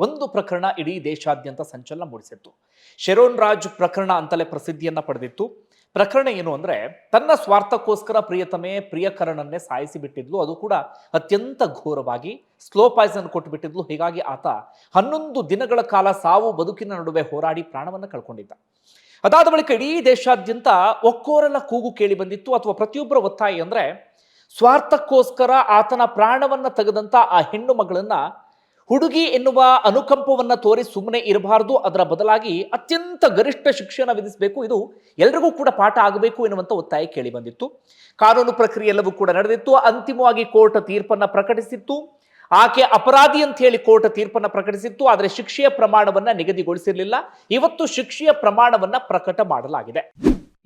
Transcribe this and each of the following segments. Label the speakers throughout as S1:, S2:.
S1: ಒಂದು ಪ್ರಕರಣ ಇಡೀ ದೇಶಾದ್ಯಂತ ಸಂಚಲನ ಮೂಡಿಸಿತ್ತು. ಶೆರೋನ್ ರಾಜ್ ಪ್ರಕರಣ ಅಂತಲೇ ಪ್ರಸಿದ್ಧಿಯನ್ನ ಪಡೆದಿತ್ತು. ಪ್ರಕರಣ ಏನು ಅಂದ್ರೆ, ತನ್ನ ಸ್ವಾರ್ಥಕ್ಕೋಸ್ಕರ ಪ್ರಿಯತಮೆ ಪ್ರಿಯಕರಣನ್ನೇ ಸಾಯಿಸಿ ಬಿಟ್ಟಿದ್ಲು ಅದು ಕೂಡ ಅತ್ಯಂತ ಘೋರವಾಗಿ ಸ್ಲೋ ಪಾಯ್ಸನ್ ಕೊಟ್ಟು ಹೀಗಾಗಿ ಆತ ಹನ್ನೊಂದು ದಿನಗಳ ಕಾಲ ಸಾವು ಬದುಕಿನ ನಡುವೆ ಹೋರಾಡಿ ಪ್ರಾಣವನ್ನ ಕಳ್ಕೊಂಡಿದ್ದ. ಅದಾದ ಬಳಿಕ ಇಡೀ ದೇಶಾದ್ಯಂತ ಒಕ್ಕೋರಲ ಕೂಗು ಕೇಳಿ ಬಂದಿತ್ತು. ಅಥವಾ ಪ್ರತಿಯೊಬ್ಬರ ಒತ್ತಾಯ ಅಂದ್ರೆ, ಸ್ವಾರ್ಥಕ್ಕೋಸ್ಕರ ಆತನ ಪ್ರಾಣವನ್ನ ತೆಗೆದಂತ ಆ ಹೆಣ್ಣು ಮಗಳನ್ನ ಹುಡುಗಿ ಎನ್ನುವ ಅನುಕಂಪವನ್ನು ತೋರಿ ಸುಮ್ಮನೆ ಇರಬಾರದು, ಅದರ ಬದಲಾಗಿ ಅತ್ಯಂತ ಗರಿಷ್ಠ ಶಿಕ್ಷಣ ವಿಧಿಸಬೇಕು. ಇದು ಎಲ್ರಿಗೂ ಕೂಡ ಪಾಠ ಆಗಬೇಕು ಎನ್ನುವಂಥ ಒತ್ತಾಯ ಕೇಳಿ ಬಂದಿತ್ತು. ಕಾನೂನು ಪ್ರಕ್ರಿಯೆ ಎಲ್ಲವೂ ಕೂಡ ನಡೆದಿತ್ತು. ಅಂತಿಮವಾಗಿ ಕೋರ್ಟ್ ತೀರ್ಪನ್ನು ಪ್ರಕಟಿಸಿತ್ತು. ಆಕೆ ಅಪರಾಧಿ ಅಂತ ಹೇಳಿ ಕೋರ್ಟ್ ತೀರ್ಪನ್ನು ಪ್ರಕಟಿಸಿತ್ತು. ಆದರೆ ಶಿಕ್ಷೆಯ ಪ್ರಮಾಣವನ್ನು ನಿಗದಿಗೊಳಿಸಿರಲಿಲ್ಲ. ಇವತ್ತು ಶಿಕ್ಷೆಯ ಪ್ರಮಾಣವನ್ನ ಪ್ರಕಟ ಮಾಡಲಾಗಿದೆ.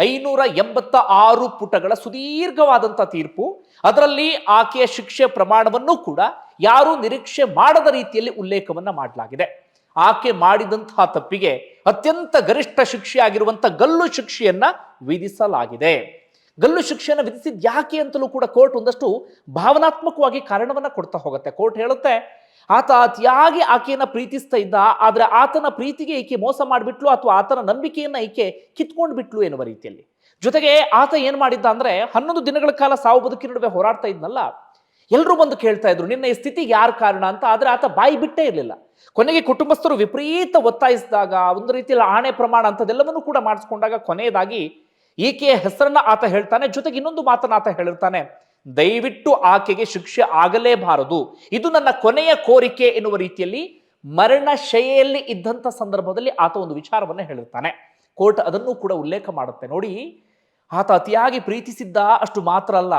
S1: ಐನೂರ ಎಂಬತ್ತ ಆರು ಪುಟಗಳ ಸುದೀರ್ಘವಾದಂಥ ತೀರ್ಪು. ಅದರಲ್ಲಿ ಆಕೆಯ ಶಿಕ್ಷೆ ಪ್ರಮಾಣವನ್ನು ಕೂಡ ಯಾರೂ ನಿರೀಕ್ಷೆ ಮಾಡದ ರೀತಿಯಲ್ಲಿ ಉಲ್ಲೇಖವನ್ನ ಮಾಡಲಾಗಿದೆ. ಆಕೆ ಮಾಡಿದಂತಹ ತಪ್ಪಿಗೆ ಅತ್ಯಂತ ಗರಿಷ್ಠ ಶಿಕ್ಷೆ ಆಗಿರುವಂಥ ಗಲ್ಲು ಶಿಕ್ಷೆಯನ್ನ ವಿಧಿಸಲಾಗಿದೆ. ಗಲ್ಲು ಶಿಕ್ಷೆಯನ್ನು ವಿಧಿಸಿದ ಯಾಕೆ ಅಂತಲೂ ಕೂಡ ಕೋರ್ಟ್ ಒಂದಷ್ಟು ಭಾವನಾತ್ಮಕವಾಗಿ ಕಾರಣವನ್ನ ಕೊಡ್ತಾ ಹೋಗುತ್ತೆ. ಕೋರ್ಟ್ ಹೇಳುತ್ತೆ ಆತ ಅತಿಯಾಗಿ ಆಕೆಯನ್ನ ಪ್ರೀತಿಸ್ತಾ ಇದ್ದ, ಆದರೆ ಆತನ ಪ್ರೀತಿಗೆ ಈಕೆ ಮೋಸ ಮಾಡಿಬಿಟ್ಲು ಅಥವಾ ಆತನ ನಂಬಿಕೆಯನ್ನ ಈಕೆ ಕಿತ್ಕೊಂಡು ಬಿಟ್ಲು ಎನ್ನುವ ರೀತಿಯಲ್ಲಿ. ಜೊತೆಗೆ ಆತ ಏನು ಮಾಡಿದ್ದ ಅಂದ್ರೆ ಹನ್ನೊಂದು ದಿನಗಳ ಕಾಲ ಸಾವು ಬದುಕಿನ ನಡುವೆ ಹೋರಾಡ್ತಾ ಇದ್ನಲ್ಲ. ಎಲ್ಲರೂ ಬಂದು ಕೇಳ್ತಾ ಇದ್ರು, ನಿನ್ನ ಈ ಸ್ಥಿತಿಗೆ ಯಾರು ಕಾರಣ ಅಂತ, ಆದರೆ ಆತ ಬಾಯಿ ಬಿಟ್ಟೇ ಇರಲಿಲ್ಲ. ಕೊನೆಗೆ ಕುಟುಂಬಸ್ಥರು ವಿಪರೀತ ಒತ್ತಾಯಿಸಿದಾಗ, ಒಂದು ರೀತಿಯಲ್ಲಿ ಆಣೆ ಪ್ರಮಾಣ ಅಂಥದ್ದೆಲ್ಲವನ್ನು ಕೂಡ ಮಾಡಿಸ್ಕೊಂಡಾಗ ಕೊನೆಯದಾಗಿ ಈಕೆಯ ಹೆಸರನ್ನ ಆತ ಹೇಳ್ತಾನೆ, ಜೊತೆಗೆ ಇನ್ನೊಂದು ಮಾತನ್ನ ಆತ ಹೇಳಿರ್ತಾನೆ. ದಯವಿಟ್ಟು ಆಕೆಗೆ ಶಿಕ್ಷೆ ಆಗಲೇಬಾರದು. ಇದು ನನ್ನ ಕೊನೆಯ ಕೋರಿಕೆ ಎನ್ನುವ ರೀತಿಯಲ್ಲಿ ಮರಣ ಶೈಯಲ್ಲಿ ಇದ್ದಂಥ ಸಂದರ್ಭದಲ್ಲಿ ಆತ ಒಂದು ವಿಚಾರವನ್ನು ಹೇಳುತ್ತಾನೆ. ಕೋರ್ಟ್ ಅದನ್ನು ಕೂಡ ಉಲ್ಲೇಖ ಮಾಡುತ್ತೆ. ನೋಡಿ, ಆತ ಅತಿಯಾಗಿ ಪ್ರೀತಿಸಿದ್ದ ಅಷ್ಟು ಮಾತ್ರ ಅಲ್ಲ,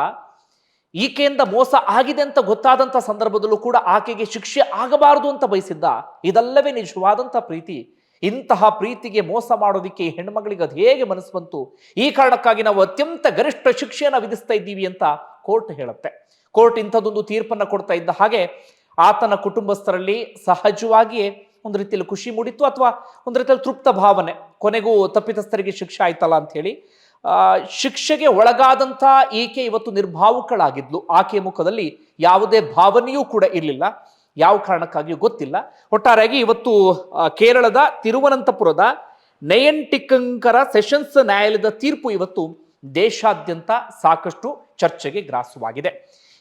S1: ಈಕೆಯಿಂದ ಮೋಸ ಆಗಿದೆ ಅಂತ ಗೊತ್ತಾದಂಥ ಸಂದರ್ಭದಲ್ಲೂ ಕೂಡ ಆಕೆಗೆ ಶಿಕ್ಷೆ ಆಗಬಾರದು ಅಂತ ಬಯಸಿದ್ದ. ಇದಲ್ಲವೇ ನಿಜವಾದಂಥ ಪ್ರೀತಿ. ಇಂತಹ ಪ್ರೀತಿಗೆ ಮೋಸ ಮಾಡೋದಿಕ್ಕೆ ಈ ಹೆಣ್ಮಗಳಿಗೆ ಅದು ಹೇಗೆ ಮನಸ್ಸು ಬಂತು? ಈ ಕಾರಣಕ್ಕಾಗಿ ನಾವು ಅತ್ಯಂತ ಗರಿಷ್ಠ ಶಿಕ್ಷೆಯನ್ನು ವಿಧಿಸ್ತಾ ಇದ್ದೀವಿ ಅಂತ ಕೋರ್ಟ್ ಹೇಳುತ್ತೆ. ಕೋರ್ಟ್ ಇಂಥದ್ದೊಂದು ತೀರ್ಪನ್ನು ಕೊಡ್ತಾ ಇದ್ದ ಹಾಗೆ ಆತನ ಕುಟುಂಬಸ್ಥರಲ್ಲಿ ಸಹಜವಾಗಿಯೇ ಒಂದು ರೀತಿಯಲ್ಲಿ ಖುಷಿ ಮೂಡಿತ್ತು ಅಥವಾ ಒಂದು ರೀತಿಯಲ್ಲಿ ತೃಪ್ತ ಭಾವನೆ. ಕೊನೆಗೂ ತಪ್ಪಿತಸ್ಥರಿಗೆ ಶಿಕ್ಷೆ ಆಯ್ತಲ್ಲ ಅಂತ ಹೇಳಿ ಶಿಕ್ಷೆಗೆ ಒಳಗಾದಂಥ ಈಕೆ ಇವತ್ತು ನಿರ್ಭಾವುಕಳಾಗಿದ್ಲು. ಆಕೆಯ ಮುಖದಲ್ಲಿ ಯಾವುದೇ ಭಾವನೆಯೂ ಕೂಡ ಇರಲಿಲ್ಲ. ಯಾವ ಕಾರಣಕ್ಕಾಗಿಯೂ ಗೊತ್ತಿಲ್ಲ. ಒಟ್ಟಾರೆಯಾಗಿ ಇವತ್ತು ಕೇರಳದ ತಿರುವನಂತಪುರದ ನಯನ್ ಟಿಕ್ಕಂಕರ ಸೆಷನ್ಸ್ ನ್ಯಾಯಾಲಯದ ತೀರ್ಪು ಇವತ್ತು ದೇಶಾದ್ಯಂತ ಸಾಕಷ್ಟು ಚರ್ಚೆಗೆ ಗ್ರಾಸವಾಗಿದೆ.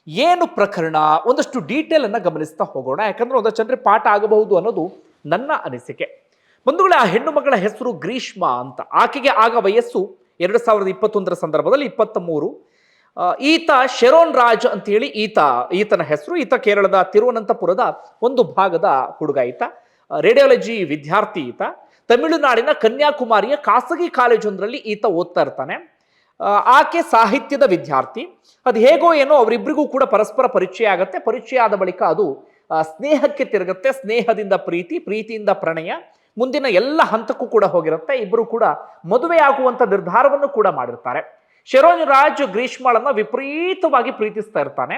S1: ಏನು ಪ್ರಕರಣ? ಒಂದಷ್ಟು ಡೀಟೇಲ್ ಅನ್ನು ಗಮನಿಸ್ತಾ ಹೋಗೋಣ. ಯಾಕಂದ್ರೆ ಒಂದಷ್ಟು ಜನರಿಗೆ ಪಾಠ ಆಗಬಹುದು ಅನ್ನೋದು ನನ್ನ ಅನಿಸಿಕೆ. ಬಂಧುಗಳೇ, ಆ ಹೆಣ್ಣು ಮಗಳ ಹೆಸರು ಗ್ರೀಷ್ಮಾ ಅಂತ. ಆಕೆಗೆ ಆಗ ವಯಸ್ಸು ಎರಡು ಸಾವಿರದ ಇಪ್ಪತ್ತೊಂದರ ಸಂದರ್ಭದಲ್ಲಿ ಇಪ್ಪತ್ತ ಮೂರು ಈತ ಶೆರೋನ್ ರಾಜ್ ಅಂತ ಹೇಳಿ ಈತ, ಈತನ ಹೆಸರು. ಈತ ಕೇರಳದ ತಿರುವನಂತಪುರದ ಒಂದು ಭಾಗದ ಹುಡುಗ ಈತ. ರೇಡಿಯಾಲಜಿ ವಿದ್ಯಾರ್ಥಿ ಈತ. ತಮಿಳುನಾಡಿನ ಕನ್ಯಾಕುಮಾರಿಯ ಖಾಸಗಿ ಕಾಲೇಜೊಂದರಲ್ಲಿ ಈತ ಓದ್ತಾ ಇರ್ತಾನೆ. ಆಕೆ ಸಾಹಿತ್ಯದ ವಿದ್ಯಾರ್ಥಿ. ಅದು ಹೇಗೋ ಏನೋ ಅವರಿಬ್ಬರಿಗೂ ಕೂಡ ಪರಸ್ಪರ ಪರಿಚಯ ಆಗುತ್ತೆ. ಪರಿಚಯ ಆದ ಬಳಿಕ ಅದು ಸ್ನೇಹಕ್ಕೆ ತಿರುಗುತ್ತೆ. ಸ್ನೇಹದಿಂದ ಪ್ರೀತಿ, ಪ್ರೀತಿಯಿಂದ ಪ್ರಣಯ. ಮುಂದಿನ ಎಲ್ಲ ಹಂತಕ್ಕೂ ಕೂಡ ಹೋಗಿರುತ್ತೆ. ಇಬ್ಬರು ಕೂಡ ಮದುವೆ ಆಗುವಂತ ನಿರ್ಧಾರವನ್ನು ಕೂಡ ಮಾಡಿರ್ತಾರೆ. ಶೆರೋನ್ ರಾಜ್ ಗ್ರೀಷ್ಮಾಳನ್ನ ವಿಪರೀತವಾಗಿ ಪ್ರೀತಿಸ್ತಾ ಇರ್ತಾನೆ.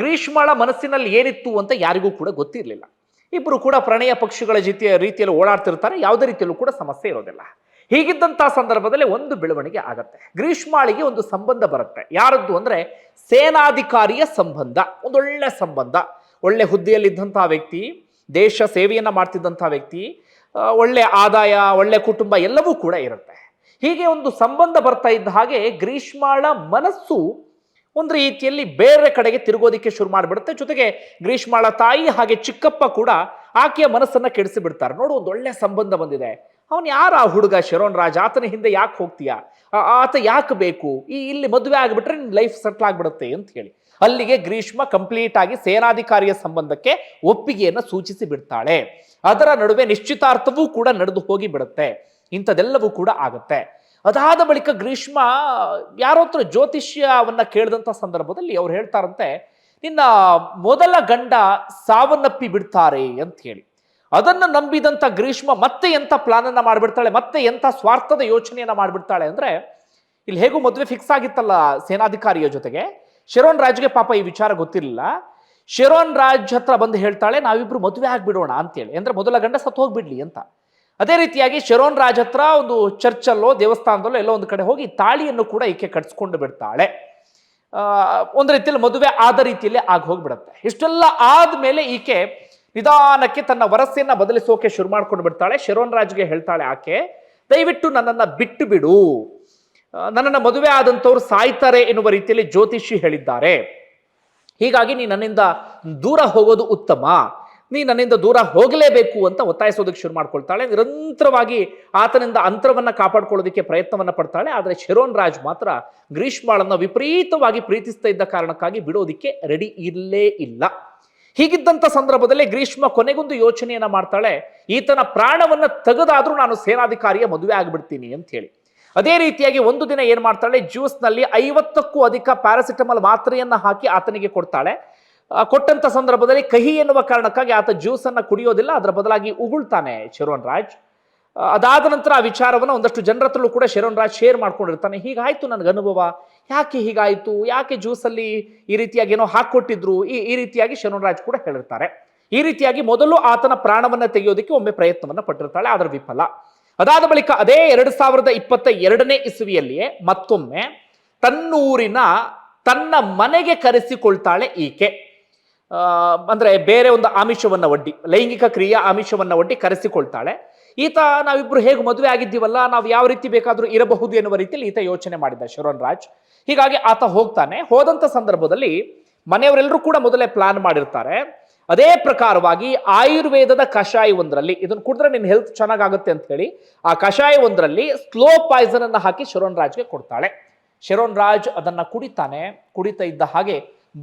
S1: ಗ್ರೀಷ್ಮಾಳ ಮನಸ್ಸಿನಲ್ಲಿ ಏನಿತ್ತು ಅಂತ ಯಾರಿಗೂ ಕೂಡ ಗೊತ್ತಿರಲಿಲ್ಲ. ಇಬ್ಬರು ಕೂಡ ಪ್ರಣಯ ಪಕ್ಷಿಗಳ ಜೊತೆ, ರೀತಿಯಲ್ಲಿ ಓಡಾಡ್ತಿರ್ತಾರೆ. ಯಾವುದೇ ರೀತಿಯಲ್ಲೂ ಕೂಡ ಸಮಸ್ಯೆ ಇರೋದಿಲ್ಲ. ಹೀಗಿದ್ದಂಥ ಸಂದರ್ಭದಲ್ಲಿ ಒಂದು ಬೆಳವಣಿಗೆ ಆಗತ್ತೆ. ಗ್ರೀಷ್ಮಾಳಿಗೆ ಒಂದು ಸಂಬಂಧ ಬರುತ್ತೆ. ಯಾರದ್ದು ಅಂದ್ರೆ ಸೇನಾಧಿಕಾರಿಯ ಸಂಬಂಧ, ಒಂದೊಳ್ಳೆ ಸಂಬಂಧ. ಒಳ್ಳೆ ಹುದ್ದೆಯಲ್ಲಿದ್ದಂಥ ವ್ಯಕ್ತಿ, ದೇಶ ಸೇವೆಯನ್ನ ಮಾಡ್ತಿದ್ದಂಥ ವ್ಯಕ್ತಿ ಒಳ್ಳೆ ಆದಾಯ, ಒಳ್ಳೆ ಕುಟುಂಬ ಎಲ್ಲವೂ ಕೂಡ ಇರುತ್ತೆ. ಹೀಗೆ ಒಂದು ಸಂಬಂಧ ಬರ್ತಾ ಇದ್ದ ಹಾಗೆ ಗ್ರೀಷ್ಮಾಳ ಮನಸ್ಸು ಒಂದು ರೀತಿಯಲ್ಲಿ ಬೇರೆ ಕಡೆಗೆ ತಿರುಗೋದಿಕ್ಕೆ ಶುರು ಮಾಡಿಬಿಡುತ್ತೆ. ಜೊತೆಗೆ ಗ್ರೀಷ್ಮಾಳ ತಾಯಿ ಹಾಗೆ ಚಿಕ್ಕಪ್ಪ ಕೂಡ ಆಕೆಯ ಮನಸ್ಸನ್ನ ಕೆಡಿಸಿಬಿಡ್ತಾರೆ. ನೋಡು ಒಂದು ಒಳ್ಳೆ ಸಂಬಂಧ ಬಂದಿದೆ. ಅವನು ಯಾರು ಆ ಹುಡುಗ ಶರೋನ್ ರಾಜ? ಆತನ ಹಿಂದೆ ಯಾಕೆ ಹೋಗ್ತೀಯಾ? ಆತ ಯಾಕೆ ಬೇಕು? ಈ ಇಲ್ಲಿ ಮದುವೆ ಆಗಿಬಿಟ್ರೆ ನಿನ್ನ ಲೈಫ್ ಸೆಟ್ಲ್ ಆಗಿಬಿಡುತ್ತೆ ಅಂತ ಹೇಳಿ. ಅಲ್ಲಿಗೆ ಗ್ರೀಷ್ಮ ಕಂಪ್ಲೀಟ್ ಆಗಿ ಸೇನಾಧಿಕಾರಿಯ ಸಂಬಂಧಕ್ಕೆ ಒಪ್ಪಿಗೆಯನ್ನು ಸೂಚಿಸಿ ಬಿಡ್ತಾಳೆ. ಅದರ ನಡುವೆ ನಿಶ್ಚಿತಾರ್ಥವೂ ಕೂಡ ನಡೆದು ಹೋಗಿ ಬಿಡುತ್ತೆ. ಇಂಥದೆಲ್ಲವೂ ಕೂಡ ಆಗುತ್ತೆ. ಅದಾದ ಬಳಿಕ ಗ್ರೀಷ್ಮ ಯಾರೋತ್ರ ಜ್ಯೋತಿಷ್ಯವನ್ನ ಕೇಳಿದಂಥ ಸಂದರ್ಭದಲ್ಲಿ ಅವ್ರು ಹೇಳ್ತಾರಂತೆ, ನಿನ್ನ ಮೊದಲ ಗಂಡ ಸಾವನ್ನಪ್ಪಿ ಬಿಡ್ತಾರೆ ಅಂತ ಹೇಳಿ. ಅದನ್ನು ನಂಬಿದಂಥ ಗ್ರೀಷ್ಮ ಮತ್ತೆ ಎಂಥ ಪ್ಲಾನನ್ನು ಮಾಡಿಬಿಡ್ತಾಳೆ, ಮತ್ತೆ ಎಂಥ ಸ್ವಾರ್ಥದ ಯೋಚನೆಯನ್ನು ಮಾಡಿಬಿಡ್ತಾಳೆ ಅಂದರೆ, ಇಲ್ಲಿ ಹೇಗೂ ಮದುವೆ ಫಿಕ್ಸ್ ಆಗಿತ್ತಲ್ಲ ಸೇನಾಧಿಕಾರಿಯ ಜೊತೆಗೆ, ಶೆರೋನ್ ರಾಜ್ಗೆ ಪಾಪ ಈ ವಿಚಾರ ಗೊತ್ತಿರಲಿಲ್ಲ. ಶಿರೋನ್ ರಾಜ್ ಹತ್ರ ಬಂದು ಹೇಳ್ತಾಳೆ, ನಾವಿಬ್ರು ಮದುವೆ ಆಗಿಬಿಡೋಣ ಅಂತೇಳಿ. ಅಂದರೆ ಮೊದಲ ಗಂಡ ಸತ್ತು ಹೋಗ್ಬಿಡ್ಲಿ ಅಂತ. ಅದೇ ರೀತಿಯಾಗಿ ಶೆರೋನ್ ರಾಜ್ ಹತ್ರ ಒಂದು ಚರ್ಚಲ್ಲೋ, ದೇವಸ್ಥಾನದಲ್ಲೋ ಎಲ್ಲೋ ಒಂದು ಕಡೆ ಹೋಗಿ ತಾಳಿಯನ್ನು ಕೂಡ ಈಕೆ ಕಟ್ಸ್ಕೊಂಡು ಬಿಡ್ತಾಳೆ. ಒಂದು ರೀತಿಯಲ್ಲಿ ಮದುವೆ ಆದ ರೀತಿಯಲ್ಲಿ ಆಗಿ ಹೋಗ್ಬಿಡುತ್ತೆ. ಇಷ್ಟೆಲ್ಲ ಆದ್ಮೇಲೆ ಈಕೆ ನಿಧಾನಕ್ಕೆ ತನ್ನ ವರಸ್ಸಿನ ಬದಲಿಸೋಕೆ ಶುರು ಮಾಡ್ಕೊಂಡು ಬಿಡ್ತಾಳೆ. ಶರೋನ್ ರಾಜ್ಗೆ ಹೇಳ್ತಾಳೆ ಆಕೆ, ದಯವಿಟ್ಟು ನನ್ನನ್ನ ಬಿಟ್ಟು ಬಿಡು. ನನ್ನನ್ನು ಮದುವೆ ಆದಂಥವ್ರು ಸಾಯ್ತಾರೆ ಎನ್ನುವ ರೀತಿಯಲ್ಲಿ ಜ್ಯೋತಿಷಿ ಹೇಳಿದ್ದಾರೆ. ಹೀಗಾಗಿ ನೀ ನನ್ನಿಂದ ದೂರ ಹೋಗೋದು ಉತ್ತಮ. ನೀ ನನ್ನಿಂದ ದೂರ ಹೋಗಲೇಬೇಕು ಅಂತ ಒತ್ತಾಯಿಸೋದಕ್ಕೆ ಶುರು ಮಾಡ್ಕೊಳ್ತಾಳೆ. ನಿರಂತರವಾಗಿ ಆತನಿಂದ ಅಂತರವನ್ನು ಕಾಪಾಡ್ಕೊಳ್ಳೋದಕ್ಕೆ ಪ್ರಯತ್ನವನ್ನ ಪಡ್ತಾಳೆ. ಆದರೆ ಶೆರೋನ್ ರಾಜ್ ಮಾತ್ರ ಗ್ರೀಷ್ಮಾಳನ್ನು ವಿಪರೀತವಾಗಿ ಪ್ರೀತಿಸ್ತಾ ಇದ್ದ ಕಾರಣಕ್ಕಾಗಿ ಬಿಡೋದಿಕ್ಕೆ ರೆಡಿ ಇಲ್ಲೇ ಇಲ್ಲ. ಹೀಗಿದ್ದಂಥ ಸಂದರ್ಭದಲ್ಲಿ ಗ್ರೀಷ್ಮ ಕೊನೆಗೊಂದು ಯೋಚನೆಯನ್ನ ಮಾಡ್ತಾಳೆ, ಈತನ ಪ್ರಾಣವನ್ನು ತೆಗೆದಾದರೂ ನಾನು ಸೇನಾಧಿಕಾರಿಯ ಮದುವೆ ಆಗಿಬಿಡ್ತೀನಿ ಅಂತ ಹೇಳಿ. ಅದೇ ರೀತಿಯಾಗಿ ಒಂದು ದಿನ ಏನು ಮಾಡ್ತಾಳೆ, ಜ್ಯೂಸ್ನಲ್ಲಿ ಐವತ್ತಕ್ಕೂ ಅಧಿಕ ಪ್ಯಾರಾಸಿಟಮಲ್ ಮಾತ್ರೆಯನ್ನ ಹಾಕಿ ಆತನಿಗೆ ಕೊಡ್ತಾಳೆ. ಕೊಟ್ಟಂಥ ಸಂದರ್ಭದಲ್ಲಿ ಕಹಿ ಎನ್ನುವ ಕಾರಣಕ್ಕಾಗಿ ಆತ ಜ್ಯೂಸನ್ನು ಕುಡಿಯೋದಿಲ್ಲ, ಅದರ ಬದಲಾಗಿ ಉಗುಳ್ತಾನೆ ಚರೋನ್ ರಾಜ್ ಅದಾದ ನಂತರ ಆ ವಿಚಾರವನ್ನು ಒಂದಷ್ಟು ಜನರ ಕೂಡ ಶರಣ್ ರಾಜ್ ಶೇರ್ ಮಾಡ್ಕೊಂಡಿರ್ತಾನೆ. ಹೀಗಾಯ್ತು ನನಗೆ ಅನುಭವ. ಯಾಕೆ ಹೀಗಾಯಿತು? ಯಾಕೆ ಜ್ಯೂಸಲ್ಲಿ ಈ ರೀತಿಯಾಗಿ ಏನೋ ಹಾಕ್ಕೊಟ್ಟಿದ್ರು? ಈ ಈ ರೀತಿಯಾಗಿ ಶರಣ್ ರಾಜ್ ಕೂಡ ಹೇಳಿರ್ತಾರೆ. ಈ ರೀತಿಯಾಗಿ ಮೊದಲು ಆತನ ಪ್ರಾಣವನ್ನ ತೆಗೆಯೋದಕ್ಕೆ ಒಮ್ಮೆ ಪ್ರಯತ್ನವನ್ನ ಪಟ್ಟಿರ್ತಾಳೆ. ಆದರೆ ವಿಫಲ. ಅದಾದ ಬಳಿಕ ಅದೇ ಎರಡು ಸಾವಿರದ ಇಪ್ಪತ್ತ ಎರಡನೇ ಇಸುವಿಯಲ್ಲಿಯೇ ಮತ್ತೊಮ್ಮೆ ತನ್ನೂರಿನ ತನ್ನ ಮನೆಗೆ ಕರೆಸಿಕೊಳ್ತಾಳೆ ಈಕೆ. ಅಂದ್ರೆ ಬೇರೆ ಒಂದು ಆಮಿಷವನ್ನ ಒಡ್ಡಿ, ಲೈಂಗಿಕ ಕ್ರಿಯಾ ಆಮಿಷವನ್ನ ಒಡ್ಡಿ ಕರೆಸಿಕೊಳ್ತಾಳೆ. ಈತ ನಾವಿಬ್ರು ಹೇಗೆ ಮದುವೆ ಆಗಿದ್ದೀವಲ್ಲ, ನಾವು ಯಾವ ರೀತಿ ಬೇಕಾದರೂ ಇರಬಹುದು ಎನ್ನುವ ರೀತಿಯಲ್ಲಿ ಈತ ಯೋಚನೆ ಮಾಡಿದ ಶರಣ್ ರಾಜ್. ಹೀಗಾಗಿ ಆತ ಹೋಗ್ತಾನೆ. ಹೋದಂಥ ಸಂದರ್ಭದಲ್ಲಿ ಮನೆಯವರೆಲ್ಲರೂ ಕೂಡ ಮೊದಲೇ ಪ್ಲಾನ್ ಮಾಡಿರ್ತಾರೆ. ಅದೇ ಪ್ರಕಾರವಾಗಿ ಆಯುರ್ವೇದದ ಕಷಾಯ ಒಂದರಲ್ಲಿ ಇದನ್ನು ಕುಡಿದ್ರೆ ನಿನ್ನ ಹೆಲ್ತ್ ಚೆನ್ನಾಗಾಗುತ್ತೆ ಅಂತ ಹೇಳಿ, ಆ ಕಷಾಯ ಒಂದರಲ್ಲಿ ಸ್ಲೋ ಪಾಯ್ಸನ್ ಅನ್ನು ಹಾಕಿ ಶರೋನ್ ರಾಜ್ಗೆ ಕೊಡ್ತಾಳೆ. ಶರೋನ್ ರಾಜ್ ಅದನ್ನ ಕುಡಿತಾನೆ. ಕುಡಿತಾ ಇದ್ದ ಹಾಗೆ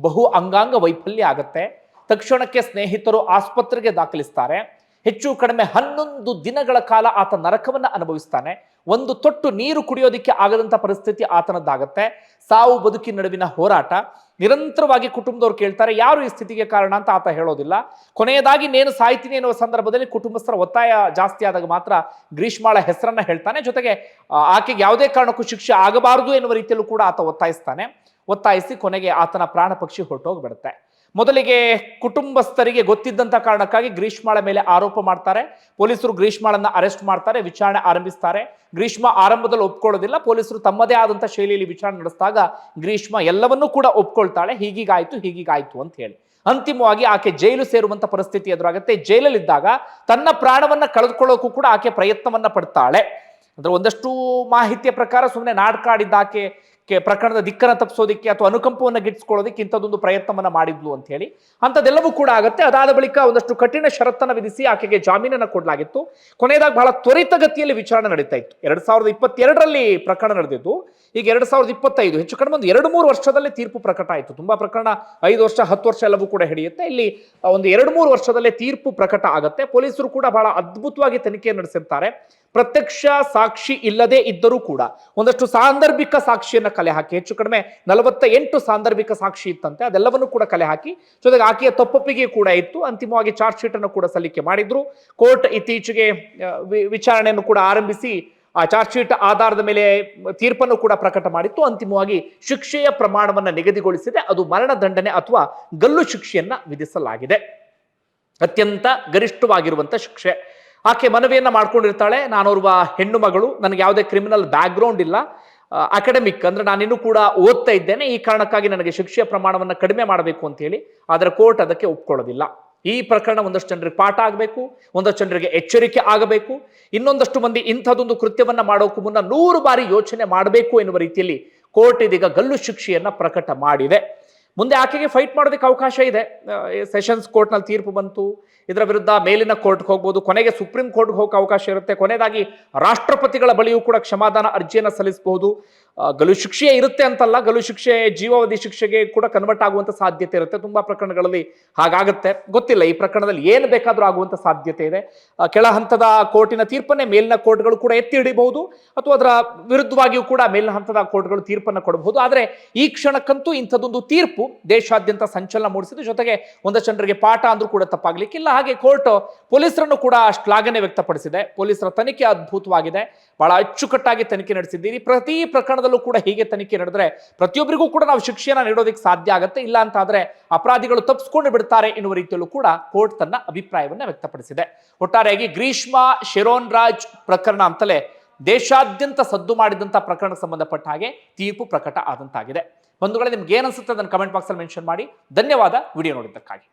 S1: ಬಹು ಅಂಗಾಂಗ ವೈಫಲ್ಯ ಆಗುತ್ತೆ. ತಕ್ಷಣಕ್ಕೆ ಸ್ನೇಹಿತರು ಆಸ್ಪತ್ರೆಗೆ ದಾಖಲಿಸ್ತಾರೆ. ಹೆಚ್ಚು ಕಡಿಮೆ ಹನ್ನೊಂದು ದಿನಗಳ ಕಾಲ ಆತ ನರಕವನ್ನ ಅನುಭವಿಸ್ತಾನೆ. ಒಂದು ತೊಟ್ಟು ನೀರು ಕುಡಿಯೋದಿಕ್ಕೆ ಆಗದಂತ ಪರಿಸ್ಥಿತಿ ಆತನದ್ದಾಗತ್ತೆ. ಸಾವು ಬದುಕಿನ ನಡುವಿನ ಹೋರಾಟ. ನಿರಂತರವಾಗಿ ಕುಟುಂಬದವ್ರು ಕೇಳ್ತಾರೆ, ಯಾರು ಈ ಸ್ಥಿತಿಗೆ ಕಾರಣ? ಅಂತ ಆತ ಹೇಳೋದಿಲ್ಲ. ಕೊನೆಯದಾಗಿ, ನೇನು ಸಾಯ್ತೀನಿ ಎನ್ನುವ ಸಂದರ್ಭದಲ್ಲಿ ಕುಟುಂಬಸ್ಥರ ಒತ್ತಾಯ ಜಾಸ್ತಿ ಆದಾಗ ಮಾತ್ರ ಗ್ರೀಷ್ಮಾಳ ಹೆಸರನ್ನ ಹೇಳ್ತಾನೆ. ಜೊತೆಗೆ ಆಕೆಗೆ ಯಾವುದೇ ಕಾರಣಕ್ಕೂ ಶಿಕ್ಷೆ ಆಗಬಾರದು ಎನ್ನುವ ರೀತಿಯಲ್ಲೂ ಕೂಡ ಆತ ಒತ್ತಾಯಿಸ್ತಾನೆ. ಒತ್ತಾಯಿಸಿ ಕೊನೆಗೆ ಆತನ ಪ್ರಾಣ ಪಕ್ಷಿ ಹೊರಟೋಗ್ಬಿಡುತ್ತೆ. ಮೊದಲಿಗೆ ಕುಟುಂಬಸ್ಥರಿಗೆ ಗೊತ್ತಿದ್ದಂತ ಕಾರಣಕ್ಕಾಗಿ ಗ್ರೀಷ್ಮಾಳ ಮೇಲೆ ಆರೋಪ ಮಾಡ್ತಾರೆ. ಪೊಲೀಸರು ಗ್ರೀಷ್ಮಾಳನ್ನ ಅರೆಸ್ಟ್ ಮಾಡ್ತಾರೆ, ವಿಚಾರಣೆ ಆರಂಭಿಸ್ತಾರೆ. ಗ್ರೀಷ್ಮ ಆರಂಭದಲ್ಲಿ ಒಪ್ಕೊಳ್ಳೋದಿಲ್ಲ, ಪೊಲೀಸರು ತಮ್ಮದೇ ಆದಂಥ ಶೈಲಿಯಲ್ಲಿ ವಿಚಾರಣೆ ನಡೆಸಿದಾಗ ಗ್ರೀಷ್ಮ ಎಲ್ಲವನ್ನೂ ಕೂಡ ಒಪ್ಕೊಳ್ತಾಳೆ. ಹೀಗೀಗಾಯ್ತು ಹೀಗೀಗಾಯ್ತು ಅಂತ ಹೇಳಿ. ಅಂತಿಮವಾಗಿ ಆಕೆ ಜೈಲು ಸೇರುವಂತ ಪರಿಸ್ಥಿತಿ ಎದುರಾಗುತ್ತೆ. ಜೈಲಲ್ಲಿದ್ದಾಗ ತನ್ನ ಪ್ರಾಣವನ್ನ ಕಳೆದುಕೊಳ್ಳೋಕ್ಕೂ ಕೂಡ ಆಕೆ ಪ್ರಯತ್ನವನ್ನ ಪಡ್ತಾಳೆ. ಅಂದ್ರೆ ಒಂದಷ್ಟು ಮಾಹಿತಿಯ ಪ್ರಕಾರ ಸುಮ್ಮನೆ ನಾಡ್ಕಾಡಿದ್ದ ಆಕೆ ಪ್ರಕರಣದ ದಿಕ್ಕನ್ನು ತಪ್ಪಿಸೋದಕ್ಕೆ ಅಥವಾ ಅನುಕಂಪವನ್ನು ಗಿಟ್ಟಿಸ್ಕೊಳ್ಳೋದಕ್ಕೆ ಇಂಥದ್ದೊಂದು ಪ್ರಯತ್ನವನ್ನ ಮಾಡಿದ್ಲು ಅಂತ ಹೇಳಿ, ಅಂಥದ್ದೆಲ್ಲವೂ ಕೂಡ ಆಗುತ್ತೆ. ಅದಾದ ಬಳಿಕ ಒಂದಷ್ಟು ಕಠಿಣ ಷರತ್ತನ್ನು ವಿಧಿಸಿ ಆಕೆಗೆ ಜಾಮೀನನ್ನು ಕೊಡಲಾಗಿತ್ತು. ಕೊನೆಯದಾಗಿ ಬಹಳ ತ್ವರಿತಗತಿಯಲ್ಲಿ ವಿಚಾರಣೆ ನಡೀತಾ ಇತ್ತು. ಎರಡ್ ಸಾವಿರದ ಇಪ್ಪತ್ತೆರಡರಲ್ಲಿ ಪ್ರಕರಣ ನಡೆದಿದ್ದು, ಈಗ ಎರಡು ಸಾವಿರದ ಇಪ್ಪತ್ತೈದು, ಹೆಚ್ಚು ಕಡಿಮೆ ಒಂದು ಎರಡು ಮೂರು ವರ್ಷದಲ್ಲಿ ತೀರ್ಪು ಪ್ರಕಟ ಆಯಿತು. ತುಂಬಾ ಪ್ರಕರಣ ಐದು ವರ್ಷ, ಹತ್ತು ವರ್ಷ ಎಲ್ಲವೂ ಕೂಡ ಹಿಡಿಯುತ್ತೆ. ಇಲ್ಲಿ ಒಂದು ಎರಡು ಮೂರು ವರ್ಷದಲ್ಲೇ ತೀರ್ಪು ಪ್ರಕಟ ಆಗುತ್ತೆ. ಪೊಲೀಸರು ಕೂಡ ಬಹಳ ಅದ್ಭುತವಾಗಿ ತನಿಖೆ ನಡೆಸಿರ್ತಾರೆ. ಪ್ರತ್ಯಕ್ಷ ಸಾಕ್ಷಿ ಇಲ್ಲದೆ ಇದ್ದರೂ ಕೂಡ ಒಂದಷ್ಟು ಸಾಂದರ್ಭಿಕ ಸಾಕ್ಷಿಯನ್ನ ಕಲೆ ಹಾಕಿ, ಹೆಚ್ಚು ಕಡಿಮೆ ನಲವತ್ತ ಎಂಟು ಸಾಂದರ್ಭಿಕ ಸಾಕ್ಷಿ ಇತ್ತಂತೆ, ಅದೆಲ್ಲವನ್ನು ಕೂಡ ಕಲೆ ಹಾಕಿ, ಜೊತೆಗೆ ಆಕೆಯ ತಪ್ಪೊಪ್ಪಿಗೆ ಕೂಡ ಇತ್ತು, ಅಂತಿಮವಾಗಿ ಚಾರ್ಜ್ ಶೀಟ್ ಅನ್ನು ಕೂಡ ಸಲ್ಲಿಕೆ ಮಾಡಿದ್ರು. ಕೋರ್ಟ್ ಇತ್ತೀಚೆಗೆ ವಿಚಾರಣೆಯನ್ನು ಕೂಡ ಆರಂಭಿಸಿ, ಆ ಚಾರ್ಜ್ ಶೀಟ್ ಆಧಾರದ ಮೇಲೆ ತೀರ್ಪನ್ನು ಕೂಡ ಪ್ರಕಟ ಮಾಡಿತ್ತು. ಅಂತಿಮವಾಗಿ ಶಿಕ್ಷೆಯ ಪ್ರಮಾಣವನ್ನು ನಿಗದಿಗೊಳಿಸಿದೆ, ಅದು ಮರಣದಂಡನೆ ಅಥವಾ ಗಲ್ಲು ಶಿಕ್ಷೆಯನ್ನ ವಿಧಿಸಲಾಗಿದೆ. ಅತ್ಯಂತ ಗರಿಷ್ಠವಾಗಿರುವಂತ ಶಿಕ್ಷೆ. ಆಕೆ ಮನವಿಯನ್ನು ಮಾಡ್ಕೊಂಡಿರ್ತಾಳೆ, ನಾನೋರ್ವ ಹೆಣ್ಣು ಮಗಳು, ನನಗೆ ಯಾವುದೇ ಕ್ರಿಮಿನಲ್ ಬ್ಯಾಕ್ಗ್ರೌಂಡ್ ಇಲ್ಲ. ಅಕಾಡೆಮಿಕ್ ಅಂದ್ರೆ ನಾನಿನ್ನೂ ಕೂಡ ಓದ್ತಾ ಇದ್ದೇನೆ, ಈ ಕಾರಣಕ್ಕಾಗಿ ನನಗೆ ಶಿಕ್ಷೆಯ ಪ್ರಮಾಣವನ್ನು ಕಡಿಮೆ ಮಾಡಬೇಕು ಅಂತ ಹೇಳಿ, ಆದರೆ ಕೋರ್ಟ್ ಅದಕ್ಕೆ ಒಪ್ಕೊಳ್ಳೋದಿಲ್ಲ. ಈ ಪ್ರಕರಣ ಒಂದಷ್ಟು ಜನರಿಗೆ ಪಾಠ ಆಗಬೇಕು, ಒಂದಷ್ಟು ಜನರಿಗೆ ಎಚ್ಚರಿಕೆ ಆಗಬೇಕು, ಇನ್ನೊಂದಷ್ಟು ಮಂದಿ ಇಂಥದ್ದೊಂದು ಕೃತ್ಯವನ್ನ ಮಾಡೋಕ್ಕೂ ಮುನ್ನ ನೂರು ಬಾರಿ ಯೋಚನೆ ಮಾಡಬೇಕು ಎನ್ನುವ ರೀತಿಯಲ್ಲಿ ಕೋರ್ಟ್ ಇದೀಗ ಗಲ್ಲು ಶಿಕ್ಷೆಯನ್ನ ಪ್ರಕಟ ಮಾಡಿದೆ. ಮುಂದೆ ಆಕೆಗೆ ಫೈಟ್ ಮಾಡೋದಕ್ಕೆ ಅವಕಾಶ ಇದೆ. ಸೆಷನ್ಸ್ ಕೋರ್ಟ್ನಲ್ಲಿ ತೀರ್ಪು ಬಂತು. ಇದರ ವಿರುದ್ಧ ಮೇಲಿನ ಕೋರ್ಟ್ಗೆ ಹೋಗ್ಬೋದು. ಕೊನೆಗೆ ಸುಪ್ರೀಂ ಕೋರ್ಟ್ಗೆ ಹೋಗೋಕೆ ಅವಕಾಶ ಇರುತ್ತೆ. ಕೊನೆಯದಾಗಿ ರಾಷ್ಟ್ರಪತಿಗಳ ಬಳಿಯೂ ಕೂಡ ಕ್ಷಮಾದಾನ ಅರ್ಜಿಯನ್ನು ಸಲ್ಲಿಸಬಹುದು. ಆ, ಗಲ್ಲು ಶಿಕ್ಷೆ ಇರುತ್ತೆ ಅಂತಲ್ಲ ಗಲು ಶಿಕ್ಷೆ ಜೀವಾವಧಿ ಶಿಕ್ಷೆಗೆ ಕೂಡ ಕನ್ವರ್ಟ್ ಆಗುವಂತ ಸಾಧ್ಯತೆ ಇರುತ್ತೆ. ತುಂಬಾ ಪ್ರಕರಣಗಳಲ್ಲಿ ಹಾಗಾಗುತ್ತೆ. ಗೊತ್ತಿಲ್ಲ ಈ ಪ್ರಕರಣದಲ್ಲಿ ಏನು ಬೇಕಾದ್ರೂ ಆಗುವಂತ ಸಾಧ್ಯತೆ ಇದೆ. ಕೆಳ ಹಂತದ ಕೋರ್ಟಿನ ತೀರ್ಪನ್ನೇ ಮೇಲಿನ ಕೋರ್ಟ್ಗಳು ಕೂಡ ಎತ್ತಿ ಹಿಡಿಬಹುದು ಅಥವಾ ಅದರ ವಿರುದ್ಧವಾಗಿಯೂ ಕೂಡ ಮೇಲಿನ ಹಂತದ ಕೋರ್ಟ್ಗಳು ತೀರ್ಪನ್ನು ಕೊಡಬಹುದು. ಆದರೆ ಈ ಕ್ಷಣಕ್ಕಂತೂ ಇಂಥದ್ದೊಂದು ತೀರ್ಪು ದೇಶಾದ್ಯಂತ ಸಂಚಲನ ಮೂಡಿಸಿದ್ದು ಜೊತೆಗೆ ಒಂದಷ್ಟು ಜನರಿಗೆ ಪಾಠ ಅಂದ್ರೂ ಕೂಡ ತಪ್ಪಾಗ್ಲಿಕ್ಕಿಲ್ಲ ಹಾಗೆ ಕೋರ್ಟ್ ಪೊಲೀಸರನ್ನು ಕೂಡ ಶ್ಲಾಘನೆ ವ್ಯಕ್ತಪಡಿಸಿದೆ. ಪೊಲೀಸರ ತನಿಖೆ ಅದ್ಭುತವಾಗಿದೆ. ಬಹಳ ಅಚ್ಚುಕಟ್ಟಾಗಿ ತನಿಖೆ ನಡೆಸಿದ್ದೀರಿ. ಪ್ರತಿ ಪ್ರಕರಣದಲ್ಲೂ ಕೂಡ ಹೀಗೆ ತನಿಖೆ ನಡೆದ್ರೆ ಪ್ರತಿಯೊಬ್ಬರಿಗೂ ಕೂಡ ನಾವು ಶಿಕ್ಷೆಯನ್ನು ನೀಡೋದಕ್ಕೆ ಸಾಧ್ಯ ಆಗುತ್ತೆ. ಇಲ್ಲ ಅಂತ ಆದ್ರೆ ಅಪರಾಧಿಗಳು ತಪ್ಪಿಸ್ಕೊಂಡು ಬಿಡ್ತಾರೆ ಎನ್ನುವ ರೀತಿಯಲ್ಲೂ ಕೂಡ ಕೋರ್ಟ್ ತನ್ನ ಅಭಿಪ್ರಾಯವನ್ನ ವ್ಯಕ್ತಪಡಿಸಿದೆ. ಒಟ್ಟಾರೆಯಾಗಿ ಗ್ರೀಷ್ಮ ಶೆರೋನ್ ರಾಜ್ ಪ್ರಕರಣ ಅಂತಲೇ ದೇಶಾದ್ಯಂತ ಸದ್ದು ಮಾಡಿದಂತ ಪ್ರಕರಣಕ್ಕೆ ಸಂಬಂಧಪಟ್ಟ ಹಾಗೆ ತೀರ್ಪು ಪ್ರಕಟ ಆದಂತಾಗಿದೆ. ಬಂಧುಗಳೇ, ನಿಮ್ಗೆ ಏನನ್ಸುತ್ತೆ ಅದನ್ನು ಕಮೆಂಟ್ ಬಾಕ್ಸಲ್ಲಿ ಮೆನ್ಷನ್ ಮಾಡಿ. ಧನ್ಯವಾದ. ವಿಡಿಯೋ ನೋಡಿದ್ದಕ್ಕಾಗಿ.